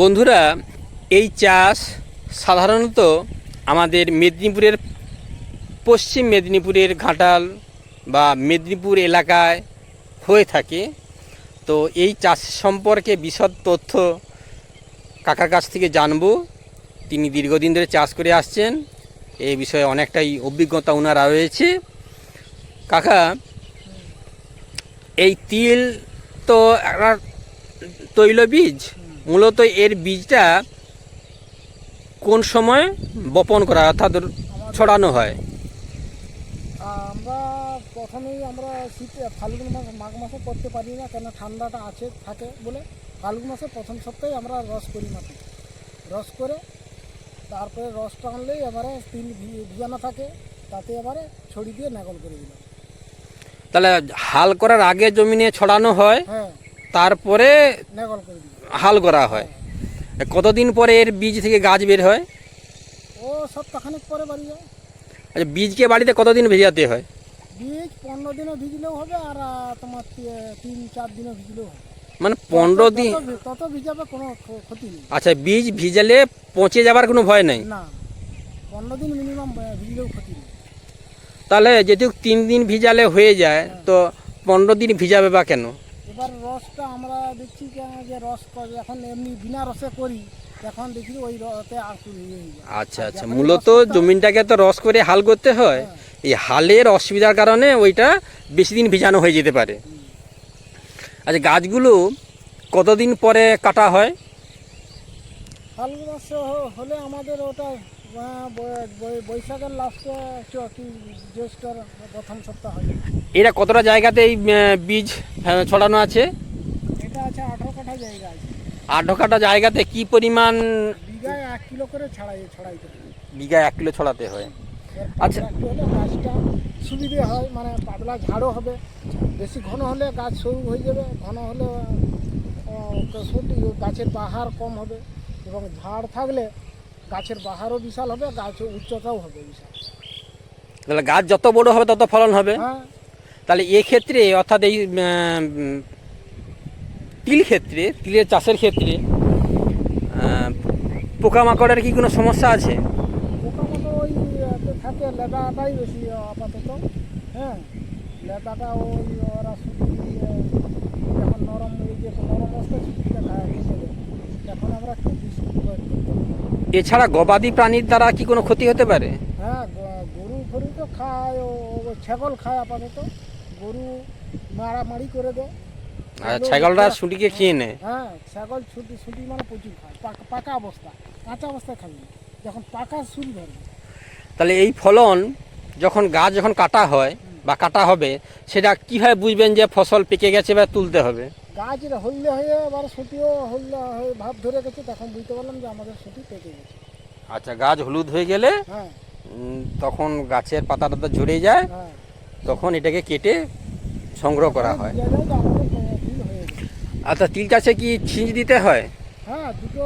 বন্ধুরা, এই চাষ সাধারণত আমাদের মেদিনীপুরের, পশ্চিম মেদিনীপুরের ঘাটাল বা মেদিনীপুর এলাকায় হয়ে থাকে। তো এই চাষ সম্পর্কে বিশদ তথ্য কাকার কাছ থেকে জানব। তিনি দীর্ঘদিন ধরে চাষ করে আসছেন। এই বিষয়ে অনেকটাই অভিজ্ঞতা ওনারা রয়েছে। কাকা, এই তিল তো একটা তৈলবীজ? মূলত এর বীজটা কোন সময় বপন করা অর্থাৎ ছড়ানো হয়? আমরা প্রথমেই আমরা শীতে ফাল্গুন মাস মাঘ মাসে করতে পারি না কেন ঠান্ডাটা আছে থাকে বলে। ফাল্গুন মাসে প্রথম সপ্তাহে আমরা রস করি মাটি। রস করে তারপরে রসটা আনলেই এবারে তিল ভিজানো থাকে তাতে এবারে ছড়ি দিয়ে নাগল করে দিলাম। তাহলে হাল করার আগে জমিনে ছড়ানো হয় হ্যাঁ। তারপরে নাগল করে দিলাম। হাল করা হয়। কতদিন পরে এর বীজ থেকে গাছ বের হয়? ও সপ্তাহখানেক পরে বাড়ি যায়। আচ্ছা বীজকে বাড়িতে কতদিন ভেজাতে হয়? বীজ পনেরো দিনও ভিজলেও হবে আর তোমার তিন চার দিনও ভিজলেও হবে। মানে পনেরো দিন তত ভিজাবে কোনো ক্ষতি নেই। আচ্ছা বীজ ভিজালে পচে যাবার কোনো ভয় নেই? না পনেরো দিন মিনিমাম ভিজলেও ক্ষতি নেই। তাহলে যেহেতু তিন দিন ভিজালে হয়ে যায় তো পনেরো দিন ভিজাবে বা কেন? এবার রসটা আমরা দেখছি যে রস যখন এমনি বিনা রসে করি তখন দেখি ওই রসে যায় আচ্ছা আচ্ছা মূলত জমিনটাকে তো রস করে হাল করতে হয় এই হালের অসুবিধার কারণে ওইটা বেশি দিন ভিজানো হয়ে যেতে পারে। আচ্ছা গাছগুলো কতদিন পরে কাটা হয়? মাসে হলে আমাদের ওটা বৈশাখের লাস্টে কি জ্যৈষ্ঠর প্রথম সপ্তাহ এরা কতটা জায়গাতে এই বীজ ছড়ানো আছে এটা আছে আঠারো কাঠা জায়গা আছে আট কাটা জায়গাতে কি পরিমাণ বিঘায় এক কিলো করে ছাড়াই ছড়াইতে বিঘায় এক কিলো ছড়াতে হয় আচ্ছা। গাছটা সুবিধে হয় মানে পাতলা ঝাড়ও হবে বেশি ঘন হলে গাছ সরু হয়ে যাবে, ঘন হলে গাছের বাহার কম হবে এবং ঝাড় থাকলে গাছের বাহারও বিশাল হবে গাছের উচ্চতাও হবে বিশাল। তাহলে গাছ যত বড় হবে তত ফলন হবে? হ্যাঁ। তাহলে এক্ষেত্রে অর্থাৎ এই তিল ক্ষেত্রে তিলের চাষের ক্ষেত্রে পোকামাকড়ের কি কোনো সমস্যা আছে? পোকামাকড় ওই থাকে লেদাটাই বেশি আপাতত। হ্যাঁ লেদাটা ওই ওরা যখন নরম এই যে নরম অবস্থায় খায় তখন আমরা। এছাড়া গবাদি প্রাণীর দ্বারা কি কোনো ক্ষতি হতে পারে? হ্যাঁ গরু ফরু তো খায় ও ছাগল খায় আপাতত। গরু মারামারি করে দেয়। আর ছাগলরা শুটিকে খেয়ে নেয়। হ্যাঁ ছাগল ছুটি ছুটি মানে প্রচুর খায় পাকা অবস্থা কাঁচা অবস্থায় খাবে যখন পাকা শুরু ধরবে তাহলে এই ফলন যখন গাছ যখন কাটা হয় বা কাটা হবে সেটা কীভাবে বুঝবেন যে ফসল পেকে গেছে বা তুলতে হবে? গাছ এটা হয়ে আবার সুটিও হয়ে ভাব ধরে গেছে তখন বুঝতে পারলাম যে আমাদের সুটি পেকে গেছে। আচ্ছা গাছ হলুদ হয়ে গেলে হ্যাঁ। তখন গাছের পাতা টাতা ঝরে যায় হ্যাঁ। তখন এটাকে কেটে সংগ্রহ করা হয় হয়ে। আচ্ছা তিল চাষে কি ছিঁচ দিতে হয়? হ্যাঁ দুটো।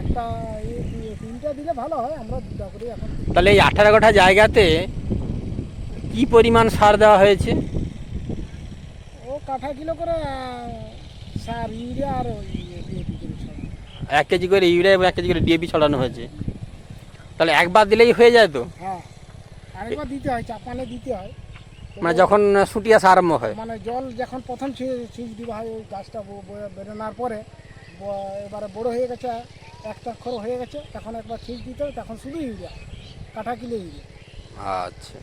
একটা তিনটা দিলে ভালো হয় আমরা দুটা করে এখন তাহলে এই আঠারো কাঠা জায়গাতে কি পরিমাণ সার দেওয়া হয়েছে? কাঠা কিলো করে সার ইউরিয়া আর DAP এক কেজি করে ইউরিয়া এবং এক কেজি করে ডিএপি ছড়ানো হয়েছে। তাহলে একবার দিলেই হয়ে যায় তো? হ্যাঁ আরেকবার দিতে হয় চাপানে দিতে হয়। মানে যখন শুটি আসা আরম্ভ হয়। মানে জল যখন প্রথম ছিঁচ দিবা হয় ওই গাছটা বেরোনোর পরে এবারে বড় হয়ে গেছে একটা অক্ষর হয়ে গেছে তখন একবার ছিঁচ দিতে হবে তখন শুধু ইউরিয়া কাঠা কিলো ইউরিয়া। আচ্ছা।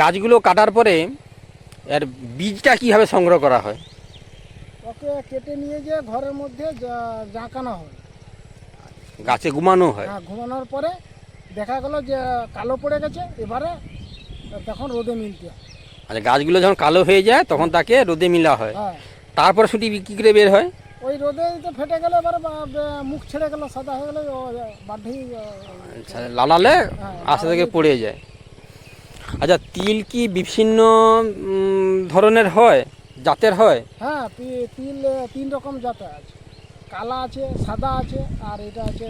গাছগুলো কাটার পরে এর বীজটা কীভাবে সংগ্রহ করা হয়? ওকে কেটে নিয়ে গিয়ে ঘরের মধ্যে জাঁকানো হয়। গাছে ঘুমানো হয়? হ্যাঁ ঘুমানোর পরে দেখা গেল যে কালো পড়ে গেছে এবারে তখন রোদে মিলতে হয়। আচ্ছা গাছগুলো যখন কালো হয়ে যায় তখন তাকে রোদে মিলা হয়। হ্যাঁ। তারপরে শুটি কী করে বের হয়? ওই রোদে তো ফেটে গেলে এবারে মুখ ছেড়ে গেল সাদা হয়ে গেলে ও বাধ্যই আচ্ছা লালালে হ্যাঁ, আস্তে থেকে পড়ে যায়। আচ্ছা তিল কি বিভিন্ন ধরনের হয়? জাতের হয়? হ্যাঁ তিল তিন রকম জাতের আছে। কালা আছে সাদা আছে আর এটা আছে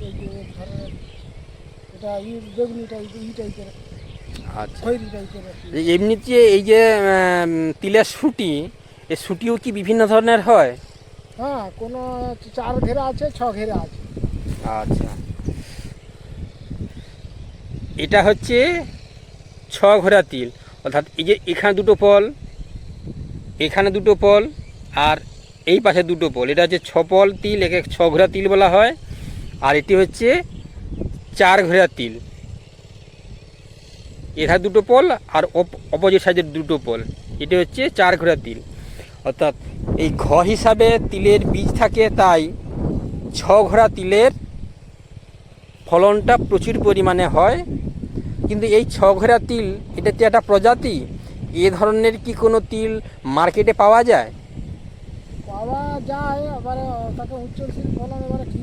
এই- যে ধরনের এটা ই বেগুনি টাইপ ই টাইপের আচ্ছা। খৈরি টাইপের। এই এমনিতে এই যে তিলের শুটি এই শুটিও কি বিভিন্ন ধরনের হয়? হ্যাঁ কোনো চার ঘেরা আছে ছ ঘেরা আছে। আচ্ছা। এটা হচ্ছে ছ ঘোড়া তিল। অর্থাৎ এই যে এখানে দুটো পল, এখানে দুটো পল আর এই পাশে দুটো পল। এটা হচ্ছে ছ পল তিল, একে ছ ঘোড়া তিল বলা হয়। আর এটি হচ্ছে চার ঘোড়া তিল। এধার দুটো পল আর অপোজিট সাইডের দুটো পল। এটি হচ্ছে চার ঘোড়া তিল। অর্থাৎ এই ঘ হিসাবে তিলের বীজ থাকে, তাই ছ ঘোড়া তিলের ফলনটা প্রচুর পরিমাণে হয়। কিন্তু এই ছ ঘোড়া তিল এটা তো একটা প্রজাতি? এ ধরনের কি কোনো তিল মার্কেটে পাওয়া যায়? পাওয়া যায় এবারে তাকে উচ্চশীল ফলন এবারে কি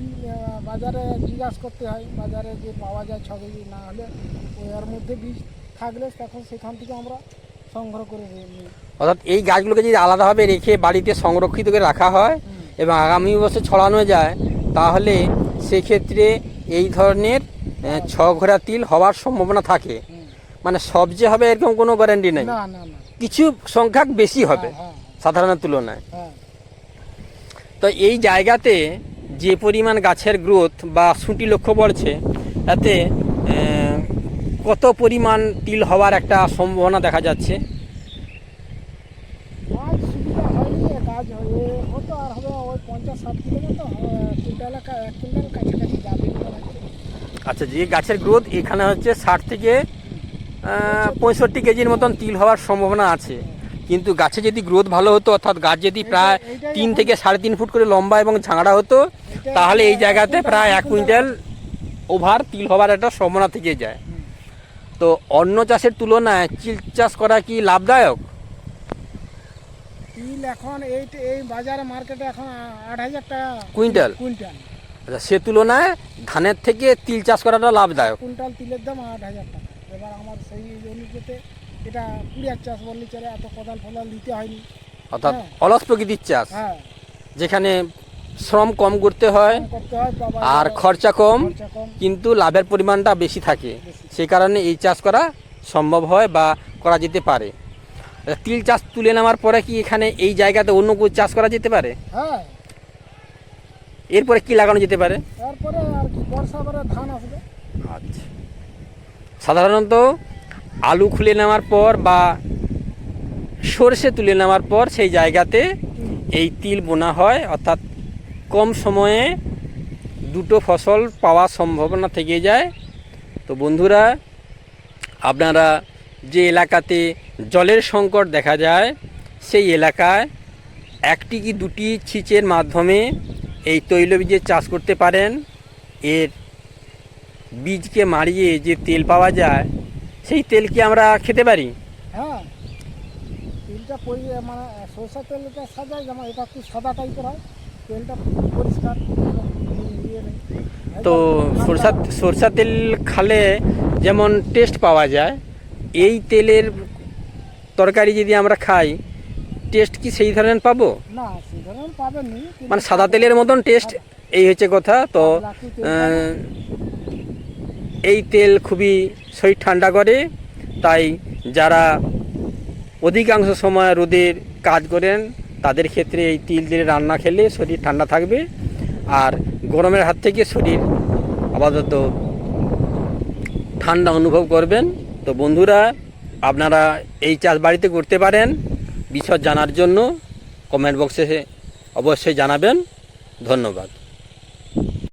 বাজারে জিজ্ঞাসা করতে হয় বাজারে যে পাওয়া যায় ছ কেজি না হলে ওই এর মধ্যে বীজ থাকলে তখন সেখান থেকে আমরা সংগ্রহ করে নিই। অর্থাৎ এই গাছগুলোকে যদি আলাদাভাবে রেখে বাড়িতে সংরক্ষিত করে রাখা হয় এবং আগামী বছর ছড়ানো যায় তাহলে সেক্ষেত্রে এই ধরনের ছ ঘোড়া তিল হওয়ার সম্ভাবনা থাকে। মানে সব যে হবে এরকম কোনো গ্যারান্টি নেই। কিছু সংখ্যা বেশি হবে হ্যাঁ সাধারণের তুলনায়। হ্যাঁ। তো এই জায়গাতে যে পরিমাণ গাছের গ্রোথ বা সুটি লক্ষ্য পড়ছে তাতে কত পরিমাণ তিল হওয়ার একটা সম্ভাবনা দেখা যাচ্ছে? কাজ আর হবে ওই পঞ্চাশ ষাট কিলো মতো কুইন্টাল এক কুইন্টাল কাছাকাছি যাবে। আচ্ছা যে গাছের গ্রোথ এখানে হচ্ছে ষাট থেকে পঁয়ষট্টি কেজির মতন তিল হওয়ার সম্ভাবনা আছে। কিন্তু গাছে যদি গ্রোথ ভালো হতো অর্থাৎ গাছ যদি প্রায় তিন থেকে সাড়ে তিন ফুট করে লম্বা এবং ঝাঁকড়া হতো তাহলে এই জায়গাতে প্রায় এক কুইন্টাল ওভার তিল হওয়ার একটা সম্ভাবনা থেকে যায়। তো অন্য চাষের তুলনায় তিল চাষ করা কি লাভদায়ক? তিল এখন এই এই বাজারে মার্কেটে এখন আট হাজার টাকা কুইন্টাল? কুইন্টাল। আচ্ছা সে তুলনায় ধানের থেকে তিল চাষ করাটা লাভদায়ক। কুইন্টাল তিলের দাম আট হাজার টাকা। এবার আমার সেই অনুপাতে এটা কুড়িয়ার চাষ বললে চলে এত কোদাল ফোদাল দিতে হয়নি। অর্থাৎ হ্যাঁ। অলস প্রকৃতির চাষ হ্যাঁ। যেখানে শ্রম কম করতে হয় আর খরচা কম কিন্তু লাভের পরিমাণটা বেশি থাকে। সেই কারণে এই চাষ করা সম্ভব হয় বা করা যেতে পারে। আচ্ছা, তিল চাষ তুলে নেওয়ার পরে কি এখানে এই জায়গাতে অন্য কোনো চাষ করা যেতে পারে? হ্যাঁ। এরপরে কি লাগানো যেতে পারে? তারপরে আর কি বর্ষা ধান আসবে। আচ্ছা। সাধারণত আলু খুলে নেওয়ার পর বা সর্ষে তুলে নেওয়ার পর সেই জায়গাতে এই তিল বোনা হয় অর্থাৎ কম সময়ে দুটো ফসল পাওয়ার সম্ভাবনা থেকে যায়। তো বন্ধুরা আপনারা যে এলাকাতে জলের সংকট দেখা যায় সেই এলাকায় একটি কি দুটি ছিচের মাধ্যমে এই তৈলবীজের চাষ করতে পারেন। এর বীজকে মারিয়ে যে তেল পাওয়া যায় সেই তেল কি আমরা খেতে পারি? হ্যাঁ তেলটা পরি মানে সরষের তেলটা যেমন এটা একটু সাদা টাইপের হয় তেলটা পরিষ্কার তো সরষা সরষা তেল খালে যেমন টেস্ট পাওয়া যায় এই তেলের তরকারি যদি আমরা খাই টেস্ট কি সেই ধরনের পাবো? না ধরনের মানে সাদা তেলের মতন টেস্ট এই হচ্ছে কথা তো এই তেল খুবই শরীর ঠান্ডা করে তাই যারা অধিকাংশ সময় রোদের কাজ করেন তাদের ক্ষেত্রে এই তিল দিয়ে রান্না খেলে শরীর ঠান্ডা থাকবে আর গরমের হাত থেকে শরীর আপাতত ঠান্ডা অনুভব করবেন। তো বন্ধুরা আপনারা এই চাষ বাড়িতে করতে পারেন। বিশদ জানার জন্য কমেন্ট বক্সে অবশ্যই জানাবেন। ধন্যবাদ।